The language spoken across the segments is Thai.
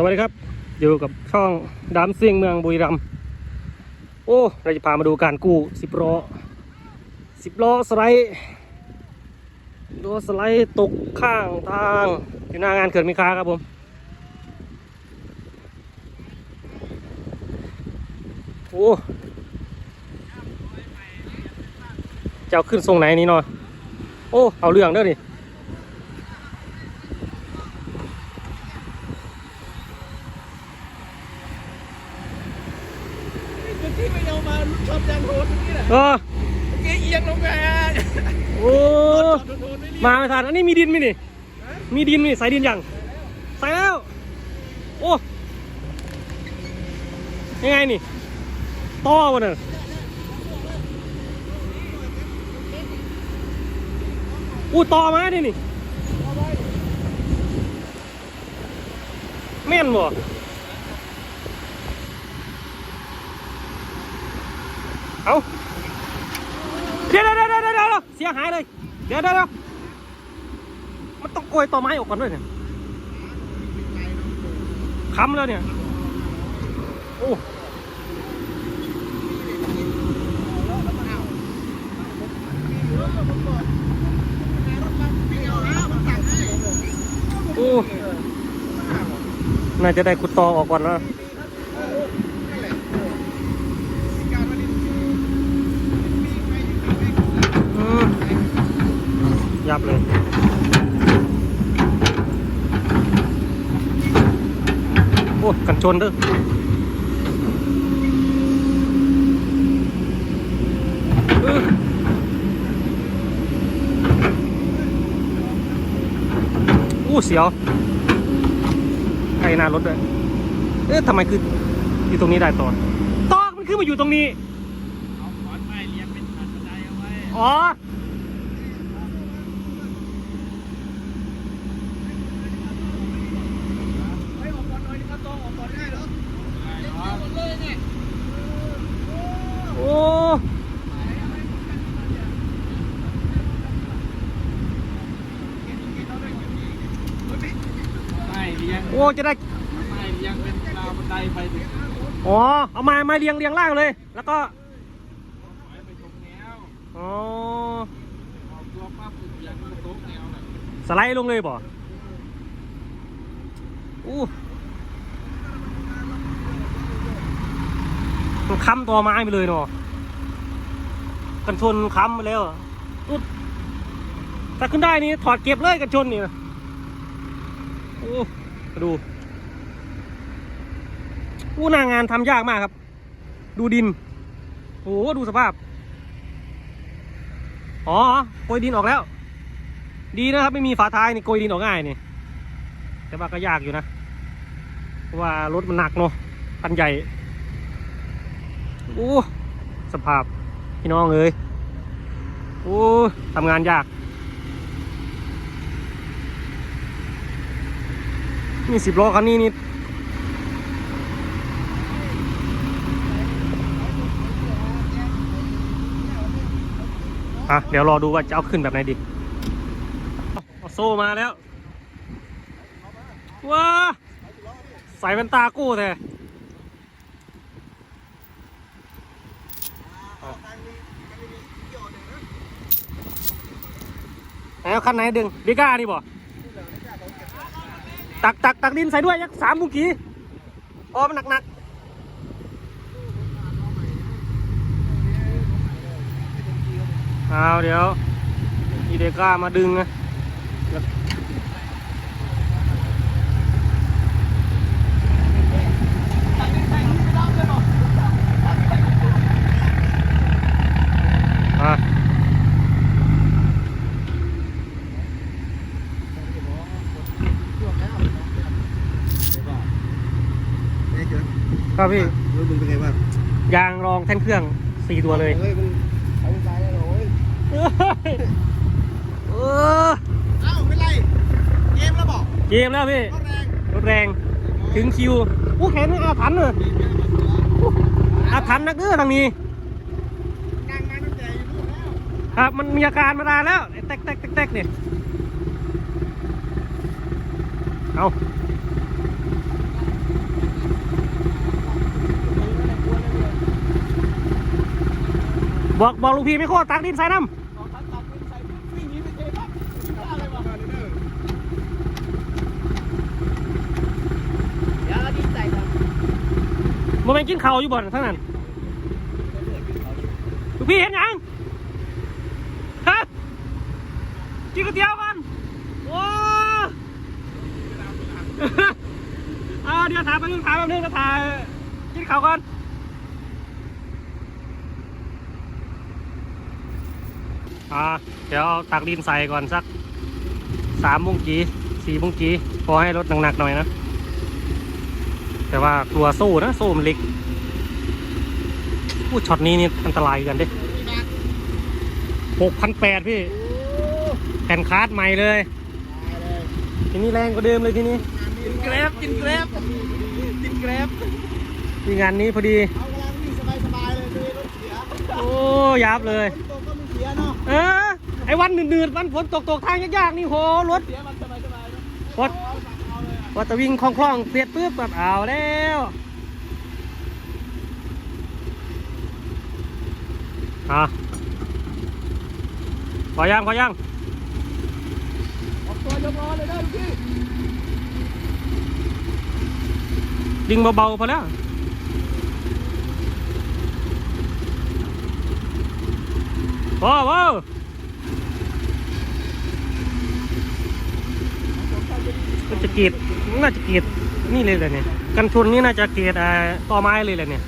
สวัสดีครับ อยู่กับช่องดามเซียงเมืองบุรีรัมย์โอ้เราจะพามาดูการกู้สิบล้อสิบล้อสไลด์ล้อสไลด์ตกข้างทางอยู่หน้างานเขื่อนมิคาครับผม โอ้จะเอาขึ้นทรงไหนนี่เนาะโอ้ เอาเรื่องเด้อนี่ ที่ไม่ยอมมาชอบยางโหดนี่แหละเออเกียเอียงลงไปโอ้โดนโดนไม่รีบมาไม่ทันอันนี้มีดินไหมนี่ มีดินไหมนี่ใส่ดินยังใส่แล้ว โอ้ยังไงนี่ต่อมันน่ะอู้ต่อมาดินี่แม่นบ่ เอาเดี๋ยวเดี๋ยวเดี๋ยวเดี๋ยวเสียหายเลย เดี๋ยวเดี๋ยวมันต้องโกยต่อไม้ออกก่อนด้วยเนี่ยค้ำแล้วเนี่ย โอ้โอ้น่าจะได้ขุดตอออกก่อนนะอื ยับเลยโอ้กันชนเด้อเอออู้เสียวไกลหน้ารถด้วย เอ๊ะทำไมคืออยู่ตรงนี้ได้ต่อตอกมันขึ้นมาอยู่ตรงนี้ เอาขอนไม้เลี้ยงเป็นขันบันไดเอาไว้ อ๋อ ไม่ออกก่อนหน่อยนี่ก็ต้องออกก่อนง่ายเหรอหมดเลยเนี่ย โอ้จะได้ไม่เลี้ยงเป็นราวบันไดไปถึงอ๋อเอามามาเรียงเรียงล่างเลย แล้วก็ไปตรงแนวอ๋อออกตัวปั๊บเลี้ยงมันโต๊ะแนวเลยสไลด์ลงเลยบ่อู้ค้ำตัวไม้ไปเลยเนาะ กันชนค้ำไปแล้วอุ๊ดถ้าขึ้นได้นี่ถอดเก็บเลยกันชนนี่นะโอ้มาดูอู้หน้างานทำยากมากครับ ดูดินโอ้โหดูสภาพ อ๋อโกยดินออกแล้ว ดีนะครับ ไม่มีฝาท้ายนี่โกยดินออกง่ายนี่ แต่ว่าก็ยากอยู่นะเพราะว่ารถมันหนักเนาะคันใหญ่โอ้สภาพ พี่น้องเอ้ยโอ้ทำงานยาก นี่สิบล้อคันนี้นี่อะเดี๋ยวรอดูว่าจะเอาขึ้นแบบไหนดีเอาโซ่มาแล้วว้าใส่แว่นตากู้แท้ แล้วคันไหนดึงดิก้านี่บ่ตักตักตักดินใส่ด้วยยักสามบุกี้อ๋อมันหนักหนักเอาเดี๋ยวอีเดก้ามาดึงนะอะ เนี่ยเจอ ครับพี่รู้มึงเป็นไงบ้างยางรองแท่นเครื่องสี่ตัวเลยเฮ้ยมึงใช้ใจแล้วโอ้ยเอ้ยเออเอ้าไม่ไรเกมแล้วบอกเกมแล้วพี่ก็แรงรถแรงถึงคิวอู้แขนนี่อาถรรพ์เลยอาถรรพ์นักเด้อทางนี้นั่งมาตั้งแต่อยู่นู่นแล้วครับมันมีอาการมานานแล้วไอ้แตกแตกแตกแตกเนี่ยเอา บอกบอกลูกพี่ไม่โคตรตักดินใส่น้สองคันตัดเป็นใส่วิ่งหนีไปเทปั๊บวิ่งพลาดเลยว่ะเดี๋ยวเอาดินใส่ครับำมันเป็นกินข้าวอยู่บ่อนทั้งนั้นลูกพี่เห็นยังฮะกินก๋วยเตี๋ยวกันโอ้อ่าเดี๋ยวถามไปบนึงถามไปบนึงก็ถ่ายกินข้าวก่อน อ่าเดี๋ยวเอาตักดินใส่ก่อนสักสามมุงกีสี่มุงกีพอให้รถหนักๆหน่อยนะ แต่ว่ากลัวโซ่นะโซ่มันเล็กอู้ช็อตนี้นี่อันตรายกันเด้หกพันแปดพี่ แผ่นคาร์ดใหม่เลย ทีนี้แรงกว่าเดิมเลยทีนี้กินแกร็บกินแกร็บกินแกร็บที่งานนี้พอดี เอากำลังวิ่งสบายๆเลยไม่รถเสีย โอ้ยับเลยฝนตกก็ไม่เสียเนาะ เออไอ้วันหนืดๆวันฝนตกตกทางยากๆนี่โหรถเสียมันสบายๆเนาะรถเอาสั่งเอาเลยอะว่าจะวิ่งคล่องๆเสียดปุ๊บแบบเอาแล้วอะพอยังพอยังออกตัวยกล้อเลยนะลูกพี่ดึงเบาๆพอแล้ว พอพอมันจะกรีดน่าจะกรีดนี่เลยแหละเนี่ยกันชนนี่น่าจะเกรีดอ่าต่อไม้เลยแหละเนี่ย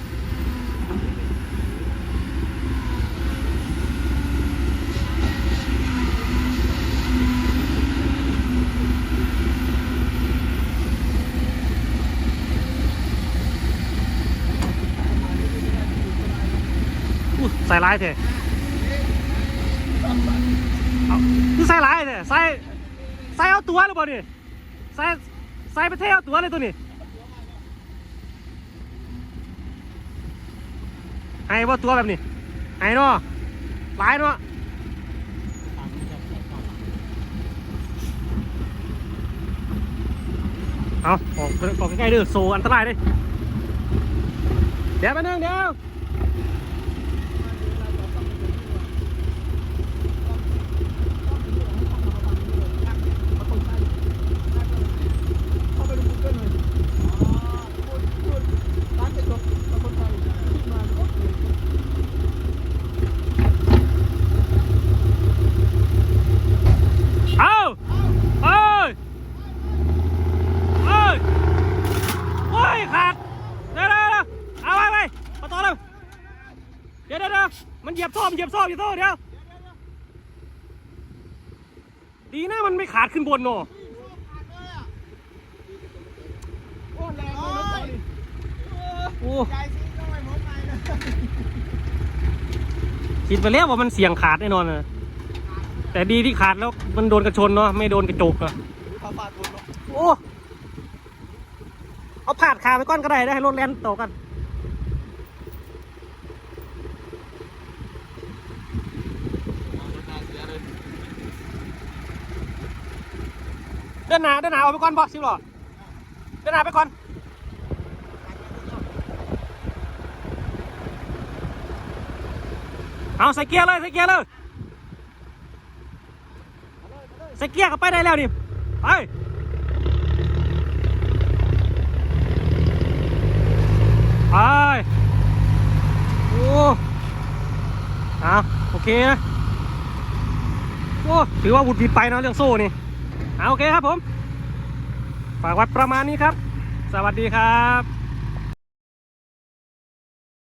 ใส่ร้ายเถอะเอาคือ ใส่ร้ายเถอะใส่ใส่เอาตัวหรือเปล่านี่ใส่ใส่ไปเทเอาตัวเลยตัวนี้ให้ว่าตัวแบบนี้ให้เนาะร้ายเนาะเอาออกออกใกล้ๆเด้อโซอันตรายเด้เดี๋ยวไปบนึงเดี๋ยว เข้าไปดู Google เลยอ๋อพูดพูดร้านกระจกกับคนไทยคิดมาก็คือ เอาเอ้ยเอ้ยโอ้ยขาด เดี๋ยวเดี๋ยวเดี๋ยวเอาไปไปมาต่อเลยเดี๋ยวเดี๋ยวเดี๋ยวมันเหยียบ ซ่อมเหยียบซ่อมเหยียบซ่อเดี๋ยว ดีนะมันไม่ขาดขึ้นบนเนาะโอ้แรงเลยรถไฟนี่โอ้ยายซิก็ไม่หมดไปนะคิดไปแล้วว่ามันเสี่ยงขาดแน่นอนนะแต่ดีที่ขาดแล้วมันโดนกระชนเนาะไม่โดนกระจกอะเนาะโอ้เอาผาดขาไปก้อนก็ได้ได้ให้รถแล่นต่อกัน เดินหนาเดินหนาเอาไปก่อนบอกสิบหรอเดินหนาไปก่อนเอาใส่เกียร์เลยใส่เกียร์เลยใส่เกียร์ก็ไปได้แล้วนี่ไปไปโอ้เอาโอเคนะโอ้ถือว่าบุดบิดไปนะเรื่องโซ่นี่ เอาโอเคครับผม ฝากวัดประมาณนี้ครับ สวัสดีครับ